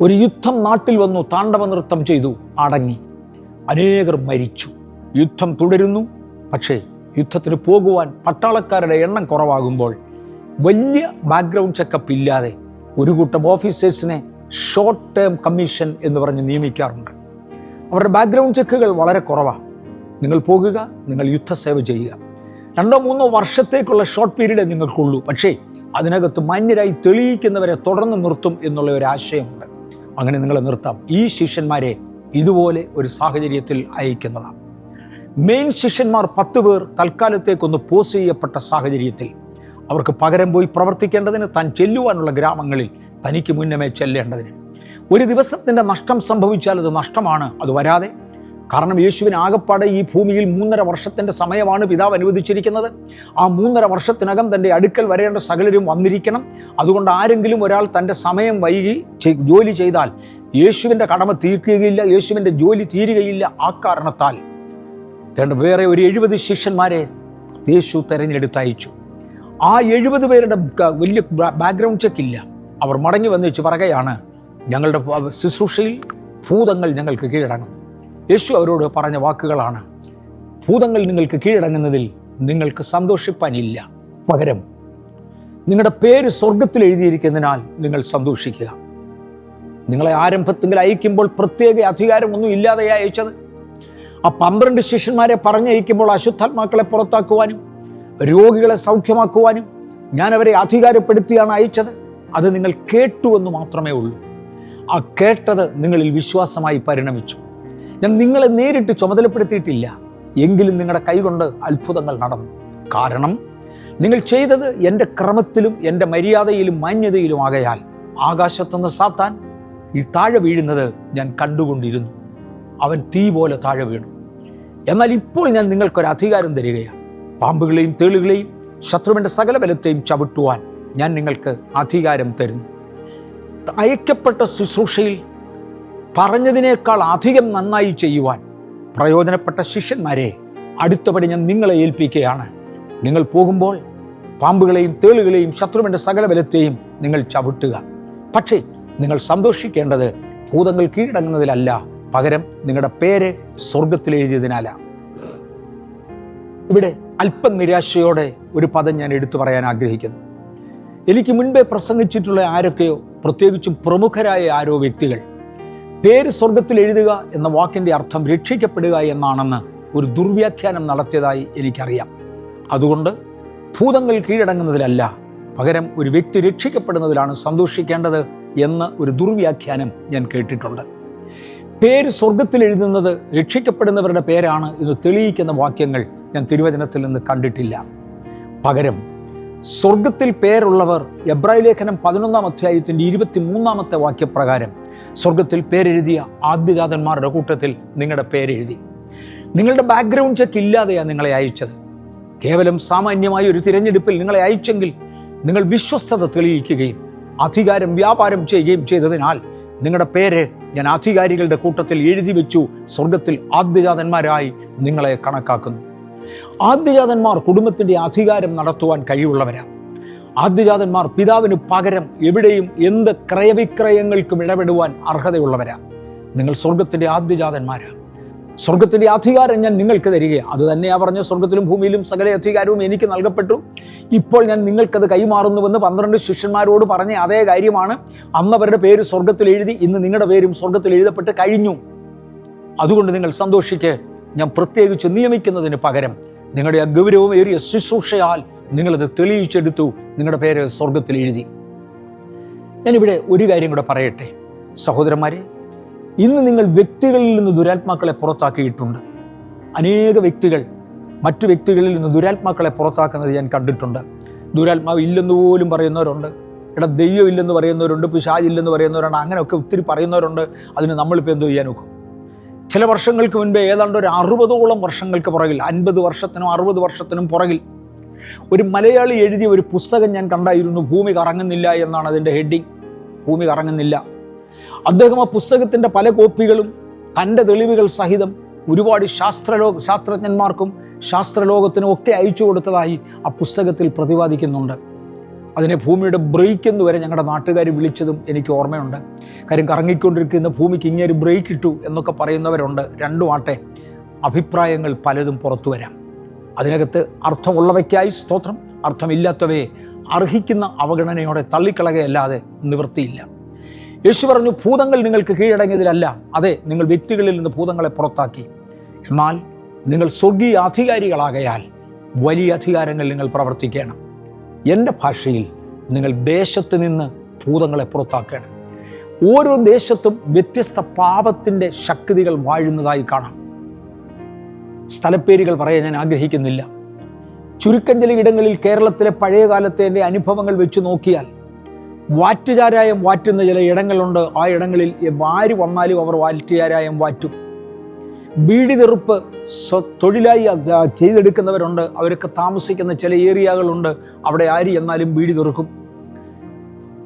ഒരു യുദ്ധം നാട്ടിൽ വന്നു താണ്ഡവ നൃത്തം ചെയ്തു അടങ്ങി. അനേകർ മരിച്ചു. യുദ്ധം തുടരുന്നു. പക്ഷേ യുദ്ധത്തിന് പോകുവാൻ പട്ടാളക്കാരുടെ എണ്ണം കുറവാകുമ്പോൾ വലിയ ബാക്ക്ഗ്രൗണ്ട് ചെക്കപ്പ് ഇല്ലാതെ ഒരു കൂട്ടം ഓഫീസേഴ്സിനെ ഷോർട്ട് ടേം കമ്മീഷൻ എന്ന് പറഞ്ഞ് നിയമിക്കാറുണ്ട്. അവരുടെ ബാക്ക്ഗ്രൗണ്ട് ചെക്കുകൾ വളരെ കുറവാണ് നിങ്ങൾ പോകുക നിങ്ങൾ യുദ്ധസേവ ചെയ്യുക. രണ്ടോ മൂന്നോ വർഷത്തേക്കുള്ള ഷോർട്ട് പീരീഡേ നിങ്ങൾക്കുള്ളൂ. പക്ഷേ അതിനകത്ത് മാന്യരായി തെളിയിക്കുന്നവരെ തുടർന്ന് നിർത്തും എന്നുള്ള ഒരു ആശയമുണ്ട്. അങ്ങനെ നിങ്ങളെ നിർത്താം. ഈ ശിഷ്യന്മാരെ ഇതുപോലെ ഒരു സാഹചര്യത്തിൽ അയക്കുന്നതാണ്. മെയിൻ ശിഷ്യന്മാർ പത്ത് പേർ തൽക്കാലത്തേക്കൊന്ന് പോസ് ചെയ്യപ്പെട്ട സാഹചര്യത്തിൽ അവർക്ക് പകരം പോയി പ്രവർത്തിക്കേണ്ടതിന് താൻ ചെല്ലുവാനുള്ള ഗ്രാമങ്ങളിൽ തനിക്ക് മുന്നമേ ചെല്ലേണ്ടതിന്. ഒരു ദിവസത്തിന്റെ നഷ്ടം സംഭവിച്ചാൽ അത് നഷ്ടമാണ് അത് വരാതെ. കാരണം യേശുവിന് ആകപ്പാടെ ഈ ഭൂമിയിൽ മൂന്നര വർഷത്തിന്റെ സമയമാണ് പിതാവ് അനുവദിച്ചിരിക്കുന്നത്. ആ മൂന്നര വർഷത്തിനകം തന്റെ അടുക്കൽ വരേണ്ട സകലരും വന്നിരിക്കണം. അതുകൊണ്ട് ആരെങ്കിലും ഒരാൾ തന്റെ സമയം വൈകി ജോലി ചെയ്താൽ യേശുവിന്റെ കടമ തീർക്കുകയില്ല യേശുവിന്റെ ജോലി തീരുകയില്ല ആ കാരണത്താൽ. വേറെ ഒരു എഴുപത് ശിഷ്യന്മാരെ യേശു തെരഞ്ഞെടുത്തയച്ചു ആ എഴുപത് പേരുടെ വലിയ ബാക്ക്ഗ്രൗണ്ട് ചെക്ക് ഇല്ല. അവർ മടങ്ങി വന്ന് വെച്ച് പറയുകയാണ് ഞങ്ങളുടെ ശുശ്രൂഷയിൽ ഭൂതങ്ങൾ ഞങ്ങൾക്ക് കീഴടങ്ങും. യേശു അവരോട് പറഞ്ഞ വാക്കുകളാണ് ഭൂതങ്ങൾ നിങ്ങൾക്ക് കീഴടങ്ങുന്നതിൽ നിങ്ങൾക്ക് സന്തോഷിപ്പാനില്ല. പകരം നിങ്ങളുടെ പേര് സ്വർഗത്തിൽ എഴുതിയിരിക്കുന്നതിനാൽ നിങ്ങൾ സന്തോഷിക്കുക. നിങ്ങളെ ആരംഭത്തിൽ അയക്കുമ്പോൾ പ്രത്യേക അധികാരമൊന്നും ഇല്ലാതെയാ അയച്ചത്. ആ പന്ത്രണ്ട് ശിഷ്യന്മാരെ പറഞ്ഞയക്കുമ്പോൾ അശുദ്ധാത്മാക്കളെ പുറത്താക്കുവാനും രോഗികളെ സൗഖ്യമാക്കുവാനും ഞാൻ അവരെ അധികാരപ്പെടുത്തിയാണ് അയച്ചത്. അത് നിങ്ങൾ കേട്ടുവെന്ന് മാത്രമേ ഉള്ളൂ. ആ കേട്ടത് നിങ്ങളിൽ വിശ്വാസമായി പരിണമിച്ചു. ഞാൻ നിങ്ങളെ നേരിട്ട് ചുമതലപ്പെടുത്തിയിട്ടില്ല. എങ്കിലും നിങ്ങളുടെ കൈകൊണ്ട് അത്ഭുതങ്ങൾ നടന്നു. കാരണം നിങ്ങൾ ചെയ്തത് എന്റെ ക്രമത്തിലും എന്റെ മര്യാദയിലും മാന്യതയിലും ആകയാൽ ആകാശത്തുനിന്ന് സാത്താൻ ഈ താഴെ വീഴുന്നത് ഞാൻ കണ്ടുകൊണ്ടിരുന്നു. അവൻ തീ പോലെ താഴെ വീണു. എന്നാൽ ഇപ്പോൾ ഞാൻ നിങ്ങൾക്കൊരു അധികാരം തരികയാണ്. പാമ്പുകളെയും തേളുകളെയും ശത്രുവിന്റെ സകല ബലത്തെയും ചവിട്ടുവാൻ ഞാൻ നിങ്ങൾക്ക് അധികാരം തരുന്നു. അയക്കപ്പെട്ട ശുശ്രൂഷയിൽ പറഞ്ഞതിനേക്കാൾ അധികം നന്നായി ചെയ്യുവാൻ പ്രയോജനപ്പെട്ട ശിഷ്യന്മാരെ അടുത്തപടി ഞാൻ നിങ്ങളെ ഏൽപ്പിക്കുകയാണ്. നിങ്ങൾ പോകുമ്പോൾ പാമ്പുകളെയും തേളുകളെയും ശത്രുവിന്റെ സകല ബലത്തെയും നിങ്ങൾ ചവിട്ടുക. പക്ഷേ നിങ്ങൾ സന്തോഷിക്കേണ്ടത് ഭൂതങ്ങൾ കീഴടങ്ങുന്നതിലല്ല. പകരം നിങ്ങളുടെ പേര് സ്വർഗത്തിൽ എഴുതിയതിനാലാണ് ഇവിടെ അല്പം നിരാശയോടെ ഒരു പദം ഞാൻ എടുത്തു പറയാൻ ആഗ്രഹിക്കുന്നു. എനിക്ക് മുൻപേ പ്രസംഗിച്ചിട്ടുള്ള ആരൊക്കെയോ പ്രത്യേകിച്ചും പ്രമുഖരായ ആരോ വ്യക്തികൾ പേര് സ്വർഗത്തിൽ എഴുതുക എന്ന വാക്കിന്റെ അർത്ഥം രക്ഷിക്കപ്പെടുക എന്നാണെന്ന് ഒരു ദുർവ്യാഖ്യാനം നടത്തിയതായി എനിക്കറിയാം. അതുകൊണ്ട് ഭൂതങ്ങൾ കീഴടങ്ങുന്നതിലല്ല പകരം ഒരു വ്യക്തി രക്ഷിക്കപ്പെടുന്നതിലാണ് സന്തോഷിക്കേണ്ടത് എന്ന് ഒരു ദുർവ്യാഖ്യാനം ഞാൻ കേട്ടിട്ടുണ്ട്. പേര് സ്വർഗത്തിൽ എഴുതുന്നത് രക്ഷിക്കപ്പെടുന്നവരുടെ പേരാണ് എന്ന് തെളിയിക്കുന്ന വാക്യങ്ങൾ ഞാൻ തിരുവചനത്തിൽ നിന്ന് കണ്ടിട്ടില്ല. പകരം സ്വർഗത്തിൽ പേരുള്ളവർ എബ്രായ ലേഖനം പതിനൊന്നാം അധ്യായത്തിന്റെ ഇരുപത്തി മൂന്നാമത്തെ വാക്യപ്രകാരം സ്വർഗത്തിൽ പേരെഴുതിയ ആദ്യജാതന്മാരുടെ കൂട്ടത്തിൽ നിങ്ങളുടെ പേരെഴുതി. നിങ്ങളുടെ ബാക്ക്ഗ്രൗണ്ട് ചെക്ക് ഇല്ലാതെയാണ് നിങ്ങളെ അയച്ചത്. കേവലം സാമാന്യമായ ഒരു തിരഞ്ഞെടുപ്പിൽ നിങ്ങളെ അയച്ചെങ്കിൽ നിങ്ങൾ വിശ്വസ്തത തെളിയിക്കുകയും അധികാരം വ്യാപാരം ചെയ്യുകയും ചെയ്തതിനാൽ നിങ്ങളുടെ പേര് ഞാൻ അധികാരികളുടെ കൂട്ടത്തിൽ എഴുതി വെച്ചു. സ്വർഗത്തിൽ ആദ്യജാതന്മാരായി നിങ്ങളെ കണക്കാക്കുന്നു. ആദ്യജാതന്മാർ കുടുംബത്തിന്റെ അധികാരം നടത്തുവാൻ കഴിവുള്ളവരാണ് ആദ്യജാതന്മാർ പിതാവിന് പകരം എവിടെയും എന്ത് ക്രയവിക്രയങ്ങൾക്കും ഇടപെടുവാൻ അർഹതയുള്ളവരാ. നിങ്ങൾ സ്വർഗത്തിന്റെ ആദ്യജാതന്മാരാണ് സ്വർഗത്തിന്റെ അധികാരം ഞാൻ നിങ്ങൾക്ക് തരികയാണ് അത് തന്നെയാ പറഞ്ഞ സ്വർഗത്തിലും ഭൂമിയിലും സകല അധികാരവും എനിക്ക് നൽകപ്പെട്ടു. ഇപ്പോൾ ഞാൻ നിങ്ങൾക്കത് കൈമാറുന്നുവെന്ന് പന്ത്രണ്ട് ശിഷ്യന്മാരോട് പറഞ്ഞ അതേ കാര്യമാണ്. അന്ന് അവരുടെ പേര് സ്വർഗത്തിൽ എഴുതി ഇന്ന് നിങ്ങളുടെ പേരും സ്വർഗത്തിൽ എഴുതപ്പെട്ട് കഴിഞ്ഞു. അതുകൊണ്ട് നിങ്ങൾ സന്തോഷിക്ക്. ഞാൻ പ്രത്യേകിച്ച് നിയമിക്കുന്നതിന് പകരം നിങ്ങളുടെ ആ ഏറിയ ശുശ്രൂഷയാൽ നിങ്ങളത് തെളിയിച്ചെടുത്തു. നിങ്ങളുടെ പേര് സ്വർഗത്തിൽ എഴുതി. ഞാനിവിടെ ഒരു കാര്യം കൂടെ പറയട്ടെ. സഹോദരന്മാരെ ഇന്ന് നിങ്ങൾ വ്യക്തികളിൽ നിന്ന് ദുരാത്മാക്കളെ പുറത്താക്കിയിട്ടുണ്ട്. അനേക വ്യക്തികൾ മറ്റു വ്യക്തികളിൽ നിന്ന് ദുരാത്മാക്കളെ പുറത്താക്കുന്നത് ഞാൻ കണ്ടിട്ടുണ്ട്. ദുരാത്മാവ് ഇല്ലെന്ന് പോലും പറയുന്നവരുണ്ട്. ഇവിടെ ദൈവം ഇല്ലെന്ന് പറയുന്നവരുണ്ട് പിശാജില്ലെന്ന് പറയുന്നവരുണ്ട് അങ്ങനെയൊക്കെ ഒത്തിരി പറയുന്നവരുണ്ട്. അതിന് നമ്മളിപ്പോൾ എന്തോ ചെയ്യാൻ നോക്കും? ചില വർഷങ്ങൾക്ക് മുൻപ് ഏതാണ്ട് ഒരു അറുപതോളം വർഷങ്ങൾക്ക് പുറകിൽ അൻപത് വർഷത്തിനും അറുപത് വർഷത്തിനും പുറകിൽ ഒരു മലയാളി എഴുതിയ ഒരു പുസ്തകം ഞാൻ കണ്ടായിരുന്നു ഭൂമി കറങ്ങുന്നില്ല എന്നാണ് അതിന്റെ ഹെഡിങ്. ഭൂമി കറങ്ങുന്നില്ല. അദ്ദേഹം ആ പുസ്തകത്തിന്റെ പല കോപ്പികളും തന്റെ തെളിവുകൾ സഹിതം ഒരുപാട് ശാസ്ത്രലോ ശാസ്ത്രജ്ഞന്മാർക്കും ശാസ്ത്രലോകത്തിനും ഒക്കെ അയച്ചു കൊടുത്തതായി ആ പുസ്തകത്തിൽ പ്രതിപാദിക്കുന്നുണ്ട്. അതിനെ ഭൂമിയുടെ ബ്രേക്ക് എന്ന് വരെ ഞങ്ങളുടെ നാട്ടുകാർ വിളിച്ചതും എനിക്ക് ഓർമ്മയുണ്ട്. കാര്യം കറങ്ങിക്കൊണ്ടിരിക്കുന്ന ഭൂമിക്ക് ഇങ്ങനെ ഒരു ബ്രേക്ക് ഇട്ടു എന്നൊക്കെ പറയുന്നവരുണ്ട്. രണ്ടും ആട്ടെ അഭിപ്രായങ്ങൾ പലതും പുറത്തു വരാം. അതിനകത്ത് അർത്ഥമുള്ളവയ്ക്കായി സ്തോത്രം അർത്ഥമില്ലാത്തവയെ അർഹിക്കുന്ന അവഗണനയോടെ തള്ളിക്കളകയല്ലാതെ നിവൃത്തിയില്ല. യേശു പറഞ്ഞു ഭൂതങ്ങൾ നിങ്ങൾക്ക് കീഴടങ്ങിയതിലല്ല. അതെ നിങ്ങൾ വ്യക്തികളിൽ നിന്ന് ഭൂതങ്ങളെ പുറത്താക്കി. എന്നാൽ നിങ്ങൾ സ്വർഗീയ അധികാരികളാകയാൽ വലിയ അധികാരങ്ങൾ നിങ്ങൾ പ്രവർത്തിക്കണം. എന്റെ ഭാഷയിൽ നിങ്ങൾ ദേശത്ത് നിന്ന് ഭൂതങ്ങളെ പുറത്താക്കണം. ഓരോ ദേശത്തും വ്യത്യസ്ത പാപത്തിന്റെ ശക്തികൾ വാഴുന്നതായി കാണാം. സ്ഥലപ്പേരുകൾ പറയാൻ ഞാൻ ആഗ്രഹിക്കുന്നില്ല. ചുരുക്കം ചില ഇടങ്ങളിൽ കേരളത്തിലെ പഴയകാലത്തെ എന്റെ അനുഭവങ്ങൾ വെച്ച് നോക്കിയാൽ വാറ്റുചാരായം വാറ്റുന്ന ചില ഇടങ്ങളുണ്ട്. ആ ഇടങ്ങളിൽ വാരി വന്നാലും അവർ വാറ്റുചാരായം വാറ്റും. ബീഡി തെറുപ്പ് തൊഴിലായി ചെയ്തെടുക്കുന്നവരുണ്ട്. അവരൊക്കെ താമസിക്കുന്ന ചില ഏരിയകളുണ്ട്. അവിടെ ആര് എന്നാലും ബീഡി തെറുക്കും.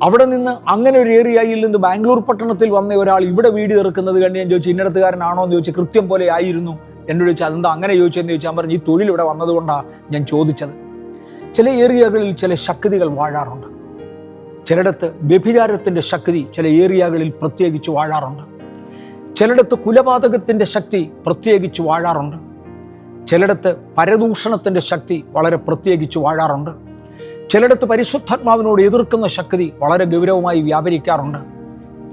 അവിടെ നിന്ന് അങ്ങനെ ഒരു ഏരിയയിൽ നിന്ന് ബാംഗ്ലൂർ പട്ടണത്തിൽ വന്ന ഒരാൾ ഇവിടെ വീട് തീർക്കുന്നത് കണ്ട് ഞാൻ ചോദിച്ചു ഇന്നടത്തുകാരനാണോ? എന്ന് ചോദിച്ചു കൃത്യം പോലെ ആയിരുന്നു. എന്നോട് ചോദിച്ചു അതെന്താ അങ്ങനെ ചോദിച്ചതെന്ന്? ചോദിച്ചാൽ പറഞ്ഞു ഈ തൊഴിൽ ഇവിടെ വന്നതുകൊണ്ടാണ് ഞാൻ ചോദിച്ചത്. ചില ഏരിയകളിൽ ചില ശക്തികൾ വാഴാറുണ്ട്. ചിലയിടത്ത് വ്യഭിചാരത്തിന്റെ ശക്തി ചില ഏരിയകളിൽ പ്രത്യേകിച്ച് വാഴാറുണ്ട്. ചിലയിടത്ത് കുലപാതകത്തിന്റെ ശക്തി പ്രത്യേകിച്ച് വാഴാറുണ്ട്. ചിലയിടത്ത് പരദൂഷണത്തിന്റെ ശക്തി വളരെ പ്രത്യേകിച്ച് വാഴാറുണ്ട്. ചിലയിടത്ത് പരിശുദ്ധാത്മാവിനോട് എതിർക്കുന്ന ശക്തി വളരെ ഗൗരവമായി വ്യാപരിക്കാറുണ്ട്.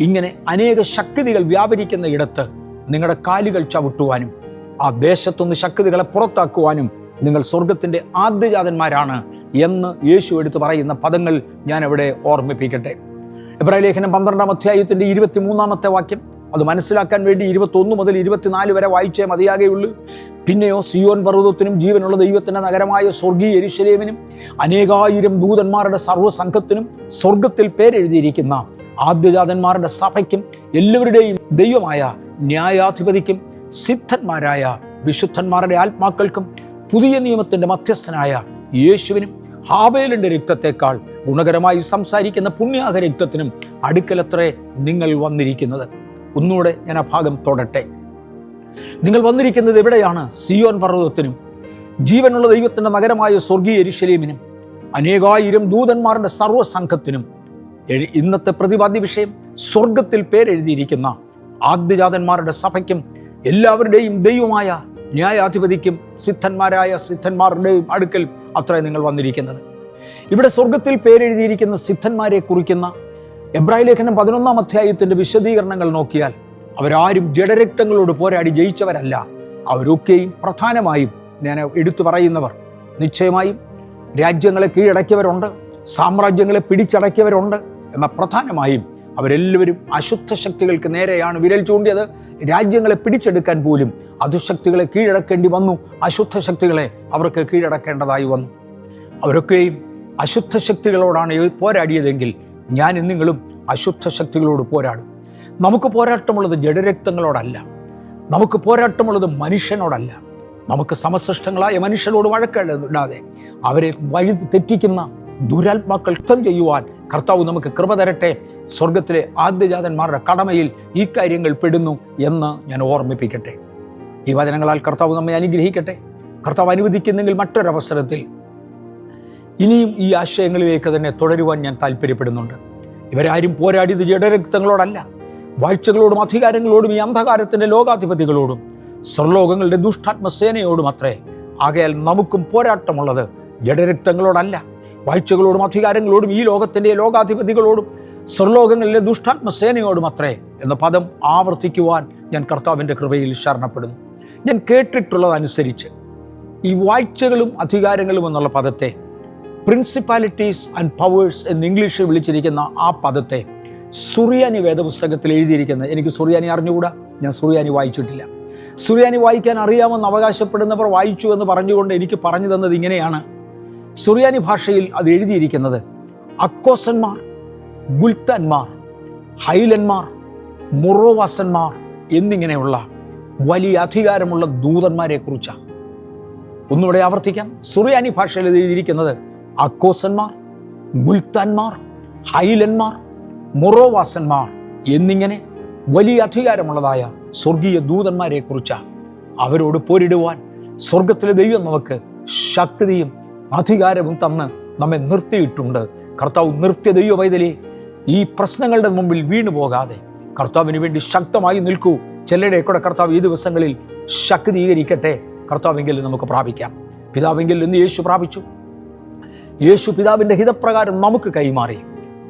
ഇങ്ങനെ അനേക ശക്തികൾ വ്യാപരിക്കുന്ന ഇടത്ത് നിങ്ങളുടെ കാലുകൾ ചവിട്ടുവാനും ആ ദേശത്തുനിന്ന് ശക്തികളെ പുറത്താക്കുവാനും നിങ്ങൾ സ്വർഗത്തിന്റെ ആദ്യജാതന്മാരാണ് എന്ന് യേശു എടുത്തു പറയുന്ന പദങ്ങൾ ഞാൻ ഓർമ്മിപ്പിക്കട്ടെ. ഇബ്രാഹിം ലേഖനം പന്ത്രണ്ടാം അധ്യായത്തിന്റെ ഇരുപത്തി മൂന്നാമത്തെ വാക്യം അത് മനസ്സിലാക്കാൻ വേണ്ടി ഇരുപത്തൊന്ന് മുതൽ ഇരുപത്തിനാല് വരെ വായിച്ചേ മതിയാകെയുള്ളൂ. പിന്നെയോ സിയോൻ പർവതത്തിനും ജീവനുള്ള ദൈവത്തിന്റെ നഗരമായ സ്വർഗീയ എരിശലേമിനും അനേകായിരം ദൂതന്മാരുടെ സർവസംഘത്തിനും സ്വർഗത്തിൽ പേരെഴുതിയിരിക്കുന്ന ആദ്യജാതന്മാരുടെ സഭയ്ക്കും എല്ലാവരുടെയും ദൈവമായ ന്യായാധിപതിക്കും സിദ്ധന്മാരായ വിശുദ്ധന്മാരുടെ ആത്മാക്കൾക്കും പുതിയ നിയമത്തിന്റെ മധ്യസ്ഥനായ യേശുവിനും ഹാബേലിന്റെ രക്തത്തെക്കാൾ ഗുണകരമായി സംസാരിക്കുന്ന പുണ്യാഹ രക്തത്തിനും അടുക്കലത്രേ നിങ്ങൾ വന്നിരിക്കുന്നത്. ഒന്നുകൂടെ ഞാൻ ആ ഭാഗം തൊടട്ടെ. നിങ്ങൾ വന്നിരിക്കുന്നത് എവിടെയാണ്? സിയോൻ പർവതത്തിനും ജീവനുള്ള ദൈവത്തിന്റെ നഗരമായ സ്വർഗീയ എരിശലീമിനും അനേകായിരം ദൂതന്മാരുടെ സർവസംഘത്തിനും. ഇന്നത്തെ പ്രതിപാദ്യ വിഷയം സ്വർഗത്തിൽ പേരെഴുതിയിരിക്കുന്ന ആദ്യജാതന്മാരുടെ സഭയ്ക്കും എല്ലാവരുടെയും ദൈവമായ ന്യായാധിപതിക്കും സിദ്ധന്മാരായ സിദ്ധന്മാരുടെയും അടുക്കൽ അത്ര നിങ്ങൾ വന്നിരിക്കുന്നത്. ഇവിടെ സ്വർഗത്തിൽ പേരെഴുതിയിരിക്കുന്ന സിദ്ധന്മാരെ കുറിക്കുന്ന എബ്രാഹിം ലേഖനം പതിനൊന്നാം അധ്യായത്തിന്റെ വിശദീകരണങ്ങൾ നോക്കിയാൽ അവരാരും ജഡരക്തങ്ങളോട് പോരാടി ജയിച്ചവരല്ല. അവരൊക്കെയും പ്രധാനമായും ഞാൻ എടുത്തു പറയുന്നവർ. നിശ്ചയമായും രാജ്യങ്ങളെ കീഴടക്കിയവരുണ്ട് സാമ്രാജ്യങ്ങളെ പിടിച്ചടക്കിയവരുണ്ട് എന്ന പ്രധാനമായും അവരെല്ലാവരും അശുദ്ധ ശക്തികൾക്ക് നേരെയാണ് വിരൽ ചൂണ്ടിയത്. രാജ്യങ്ങളെ പിടിച്ചെടുക്കാൻ പോലും അധുശക്തികളെ കീഴടക്കേണ്ടി വന്നു. അശുദ്ധ ശക്തികളെ അവർക്ക് കീഴടക്കേണ്ടതായി വന്നു. അവരൊക്കെയും അശുദ്ധ ശക്തികളോടാണ് പോരാടിയതെങ്കിൽ ഞാൻ നിങ്ങളും അശുദ്ധ ശക്തികളോട് പോരാടും. നമുക്ക് പോരാട്ടമുള്ളത് ജഡരക്തങ്ങളോടല്ല. നമുക്ക് പോരാട്ടമുള്ളത് മനുഷ്യനോടല്ല. നമുക്ക് സമസൃഷ്ടങ്ങളായ മനുഷ്യരോട് വഴക്കിടാതെ അവരെ വഴി തെറ്റിക്കുന്ന ദുരാത്മാക്കൾ യുദ്ധം ചെയ്യുവാൻ കർത്താവ് നമുക്ക് കൃപ തരട്ടെ. സ്വർഗത്തിലെ ആദ്യജാതന്മാരുടെ കടമയിൽ ഈ കാര്യങ്ങൾ പെടുന്നു എന്ന് ഞാൻ ഓർമ്മിപ്പിക്കട്ടെ. ഈ വചനങ്ങളാൽ കർത്താവ് നമ്മെ അനുഗ്രഹിക്കട്ടെ. കർത്താവ് അനുവദിക്കുന്നെങ്കിൽ മറ്റൊരവസരത്തിൽ ഇനിയും ഈ ആശയങ്ങളിലേക്ക് തന്നെ തുടരുവാൻ ഞാൻ താല്പര്യപ്പെടുന്നുണ്ട്. ഇവരാരും പോരാടിയത് ജഡരക്തങ്ങളോടല്ല. വാഴ്ചകളോടും അധികാരങ്ങളോടും ഈ അന്ധകാരത്തിന്റെ ലോകാധിപതികളോടും സ്വർലോകങ്ങളുടെ ദുഷ്ടാത്മസേനയോടും അത്രേ. ആകയാൽ നമുക്കും പോരാട്ടമുള്ളത് ജഡരക്തങ്ങളോടല്ല. വാഴ്ചകളോടും അധികാരങ്ങളോടും ഈ ലോകത്തിന്റെ ലോകാധിപതികളോടും സ്വർലോകങ്ങളിലെ ദുഷ്ടാത്മസേനയോടും അത്രേ എന്ന പദം ആവർത്തിക്കുവാൻ ഞാൻ കർത്താവിന്റെ കൃപയിൽ ശരണപ്പെടുന്നു. ഞാൻ കേട്ടിട്ടുള്ളതനുസരിച്ച് ഈ വാഴ്ചകളും അധികാരങ്ങളും എന്നുള്ള പദത്തെ പ്രിൻസിപ്പാലിറ്റീസ് ആൻഡ് പവേഴ്സ് എന്ന് ഇംഗ്ലീഷിൽ വിളിച്ചിരിക്കുന്ന ആ പദത്തെ സുറിയാനി വേദപുസ്തകത്തിൽ എഴുതിയിരിക്കുന്നത്. എനിക്ക് സുറിയാനി അറിഞ്ഞുകൂടാ? ഞാൻ സുറിയാനി വായിച്ചിട്ടില്ല. സുറിയാനി വായിക്കാൻ അറിയാമെന്ന് അവകാശപ്പെടുന്നവർ വായിച്ചു എന്ന് പറഞ്ഞുകൊണ്ട് എനിക്ക് പറഞ്ഞു തന്നത് ഇങ്ങനെയാണ്. സുറിയാനി ഭാഷയിൽ അത് എഴുതിയിരിക്കുന്നത് അക്കോസന്മാർ ഗുൽത്തന്മാർ ഹൈലന്മാർ മുറോവാസന്മാർ എന്നിങ്ങനെയുള്ള വലിയ അധികാരമുള്ള ദൂതന്മാരെ കുറിച്ചാണ് ഒന്നുകൂടെ ആവർത്തിക്കാം. സുറിയാനി ഭാഷയിൽ എഴുതിയിരിക്കുന്നത് അക്കോസന്മാർ മുൽത്താൻമാർ ഹൈലന്മാർ മുറോവാസന്മാർ എന്നിങ്ങനെ വലിയ അധികാരമുള്ളതായ സ്വർഗീയ ദൂതന്മാരെ കുറിച്ചാണ് അവരോട് പോരിടുവാൻ സ്വർഗത്തിലെ ദൈവം നമുക്ക് ശക്തിയും അധികാരവും തന്ന് നമ്മെ നിർത്തിയിട്ടുണ്ട്. കർത്താവ് നിർത്തിയ ദൈവ പൈതലേ ഈ പ്രശ്നങ്ങളുടെ മുമ്പിൽ വീണു പോകാതെ കർത്താവിന് വേണ്ടി ശക്തമായി നിൽക്കൂ. ചിലരുടെ കൂടെ കർത്താവ് ഈ ദിവസങ്ങളിൽ ശക്തീകരിക്കട്ടെ. കർത്താവെങ്കിൽ നമുക്ക് പ്രാപിക്കാം. പിതാവെങ്കിൽ ഇന്ന് യേശു പ്രാപിച്ചു. യേശു പിതാവിന്റെ ഹിതപ്രകാരം നമുക്ക് കൈമാറി.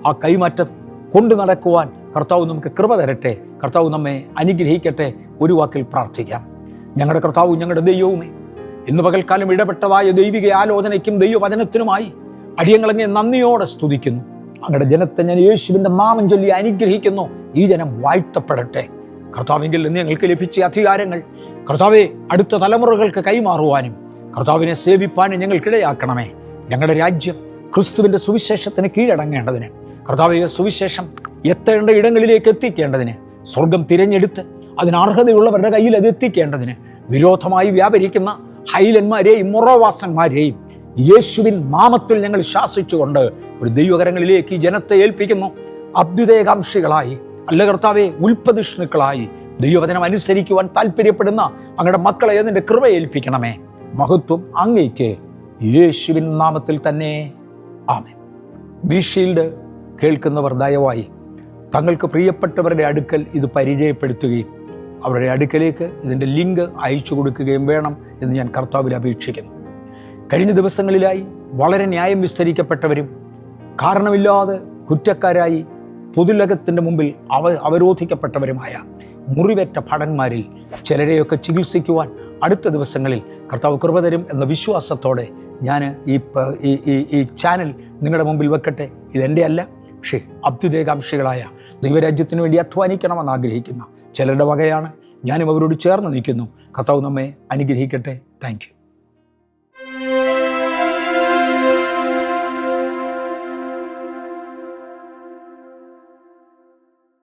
ആ കൈമാറ്റം കൊണ്ടു നടക്കുവാൻ കർത്താവ് നമുക്ക് കൃപ തരട്ടെ. കർത്താവ് നമ്മെ അനുഗ്രഹിക്കട്ടെ. ഒരു വാക്കിൽ പ്രാർത്ഥിക്കാം. ഞങ്ങളുടെ കർത്താവ് ഞങ്ങളുടെ ദൈവവുമേ ഇന്ന് പകൽക്കാലം ഇടപെട്ടതായ ദൈവിക ആലോചനയ്ക്കും ദൈവവചനത്തിനുമായി അടിയങ്ങളങ്ങെ നന്ദിയോടെ സ്തുതിക്കുന്നു. അങ്ങയുടെ ജനത്തെ ഞാൻ യേശുവിന്റെ മാമൻ ചൊല്ലി അനുഗ്രഹിക്കുന്നു. ഈ ജനം വാഴ്ത്തപ്പെടട്ടെ. കർത്താവെങ്കിൽ നിന്ന് ഞങ്ങൾക്ക് ലഭിച്ച അധികാരങ്ങൾ കർത്താവെ അടുത്ത തലമുറകൾക്ക് കൈമാറുവാനും കർത്താവിനെ സേവിപ്പാനും ഞങ്ങൾക്കിടയാക്കണമേ. ഞങ്ങളുടെ രാജ്യം ക്രിസ്തുവിന്റെ സുവിശേഷത്തിന് കീഴടങ്ങേണ്ടതിന് കർത്താവിക സുവിശേഷം എത്തേണ്ട ഇടങ്ങളിലേക്ക് എത്തിക്കേണ്ടതിന് സ്വർഗം തിരഞ്ഞെടുത്ത് അതിന് അർഹതയുള്ളവരുടെ കയ്യിൽ അത് എത്തിക്കേണ്ടതിന് വിരോധമായി വ്യാപരിക്കുന്ന ഹൈലന്മാരെയും മൊറോവാസന്മാരെയും യേശുവിൻ നാമത്തിൽ ഞങ്ങൾ ശാസിച്ചുകൊണ്ട് ഒരു ദൈവകരങ്ങളിലേക്ക് ഈ ജനത്തെ ഏൽപ്പിക്കുന്നു. അഭ്യുദയകാംക്ഷികളായി അല്ല കർത്താവെ ഉൽപ്പതിഷ്ണുക്കളായി ദൈവവചനം അനുസരിക്കുവാൻ താല്പര്യപ്പെടുന്ന അങ്ങയുടെ മക്കളെ അതിന്റെ കൃപ ഏൽപ്പിക്കണമേ. മഹത്വം അങ്ങേക്ക് യേശുവിൻ നാമത്തിൽ തന്നെ. ആമേ ബി ഷീൽഡ് കേൾക്കുന്നവർ ദയവായി തങ്ങൾക്ക് പ്രിയപ്പെട്ടവരുടെ അടുക്കൽ ഇത് പരിചയപ്പെടുത്തുകയും അവരുടെ അടുക്കലേക്ക് ഇതിന്റെ ലിങ്ക് അയച്ചു കൊടുക്കുകയും വേണം എന്ന് ഞാൻ കർത്താവിൽ അപേക്ഷിക്കുന്നു. കഴിഞ്ഞ ദിവസങ്ങളിലായി വളരെ ന്യായം വിസ്തരിക്കപ്പെട്ടവരും കാരണമില്ലാതെ കുറ്റക്കാരായി പൊതുലകത്തിന്റെ മുമ്പിൽ അവ അവരോധിക്കപ്പെട്ടവരുമായ മുറിവേറ്റ ഭടന്മാരിൽ ചിലരെയൊക്കെ ചികിത്സിക്കുവാൻ അടുത്ത ദിവസങ്ങളിൽ കർത്താവ് കൃപ തരും എന്ന വിശ്വാസത്തോടെ ഞാൻ ഈ ഈ ചാനൽ നിങ്ങളുടെ മുമ്പിൽ വെക്കട്ടെ. ഇതെന്റെ അല്ല പക്ഷേ അഭ്യുദയകാംക്ഷികളായ ദൈവരാജ്യത്തിന് വേണ്ടി അധ്വാനിക്കണമെന്ന് ആഗ്രഹിക്കുന്ന ചിലരുടെ വകയാണ് ഞാനും അവരോട് ചേർന്ന് നിൽക്കുന്നു. കർത്താവ് നമ്മെ അനുഗ്രഹിക്കട്ടെ. താങ്ക്